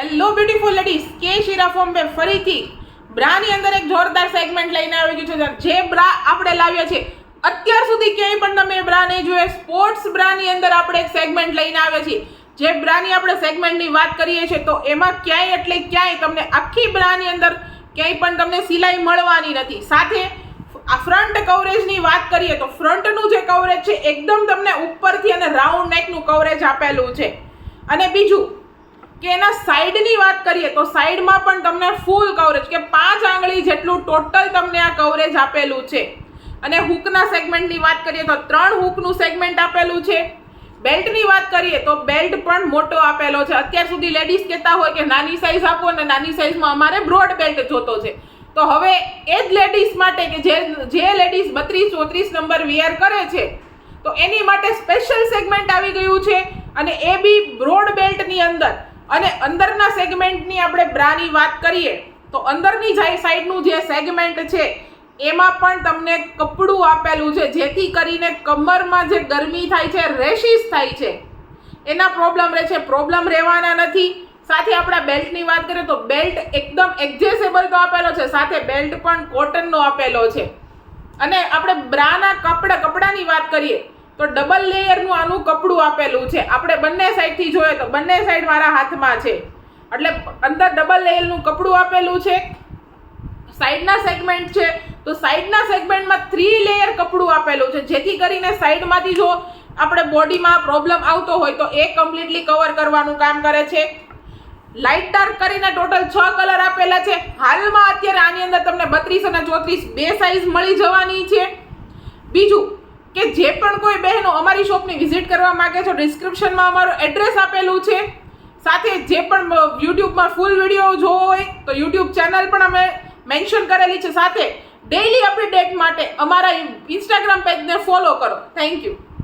Hello beautiful ladies કે શીરા form pay ફરીથી બ્રાની અંદર એક જોરદાર સેગમેન્ટ લઈને આવી ગયું છે. જે બ્રા આપણે લાવ્યા છે. અત્યાર સુધી ક્યાંય પણ તમે બ્રા નહીં જોઈએ સ્પોર્ટ્સ બ્રાની અંદર આપણે એક સેગમેન્ટ લઈને આવ્યા છીએ. જે બ્રાની આપણે સેગમેન્ટની વાત કરીએ છીએ, તો એમાં ક્યાંય એટલે ક્યાંય તમને આખી બ્રાની અંદર ક્યાંય પણ તમને સિલાઈ મળવાની નથી. સાથે આ ફ્રન્ટ કવરેજની વાત કરીએ, તો ફ્રન્ટનું જે કવરેજ છે, એકદમ તમને ઉપરથી અને રાઉન્ડ નેકનું કવરેજ આપેલું છે. અને બીજું કે એના સાઈડની વાત કરીએ તો સાઈડમાં પણ તમને ફૂલ કવરેજ કે પાંચ આંગળી જેટલું ટોટલ તમને આ કવરેજ આપેલું છે. અને હૂકના સેગમેન્ટની વાત કરીએ તો ત્રણ હૂકનું સેગમેન્ટ આપેલું છે. બેલ્ટની વાત કરીએ તો બેલ્ટ પણ મોટો આપેલો છે. અત્યાર સુધી લેડીઝ કહેતા હોય કે નાની સાઈઝ આપો અને નાની સાઈઝમાં અમારે બ્રોડ બેલ્ટ જોતો છે. તો હવે એ જ લેડીઝ માટે કે જે જે લેડીઝ બત્રીસ, ચોત્રીસ નંબર વિયર કરે છે, તો એની માટે સ્પેશિયલ સેગમેન્ટ આવી ગયું છે. અને એ બી બ્રોડ બેલ્ટની અંદર. અને અંદરના સેગમેન્ટની આપણે બ્રાની વાત કરીએ, તો અંદરની જાય સાઈડનું જે સેગમેન્ટ છે, એમાં પણ તમને કપડું આપેલું છે, જેથી કરીને કમરમાં જે ગરમી થાય છે, રેશિસ થાય છે, એના પ્રોબ્લેમ રહે છે. પ્રોબ્લેમ રહેવાના નથી. સાથે આપણા બેલ્ટની વાત કરીએ તો બેલ્ટ એકદમ એક્ઝેસેબલ તો આપેલો છે, સાથે બેલ્ટ પણ કોટનનો આપેલો છે. અને આપણે બ્રાના કપડા, કપડાની વાત કરીએ તો ડબલ લેયરનું આનું કપડું આપેલું છે. આપણે બંને સાઈડથી જોઈએ તો બંને સાઈડ મારા હાથમાં છે. એટલે અંદર ડબલ લેયરનું કપડું આપેલું છે. સાઈડના સેગમેન્ટ છે. તો સાઈડના સેગમેન્ટમાં થ્રી લેયર કપડું આપેલું છે. જેથી કરીને સાઈડમાંથી જો આપણે બોડીમાં પ્રોબ્લેમ આવતો હોય તો એ કમ્પ્લીટલી કવર કરવાનું કામ કરે છે. લાઇટ ડાર્ક કરીને ટોટલ છ કલર આપેલા છે. હાલમાં અત્યારે આની અંદર તમને બત્રીસ અને ચોત્રીસ બે સાઈઝ મળી જવાની છે. બીજું કે જે પણ કોઈ બહેનો અમારી શોપની વિઝિટ કરવા માગે છે ડિસ્ક્રિપ્શનમાં અમારું એડ્રેસ આપેલું છે. સાથે જે પણ યુટ્યુબમાં ફૂલ વીડિયો જોવો હોય, તો યુટ્યુબ ચેનલ પણ અમે મેન્શન કરેલી છે. સાથે ડેઇલી અપડેટ માટે અમારા ઇન્સ્ટાગ્રામ પેજને ફોલો કરો. Thank you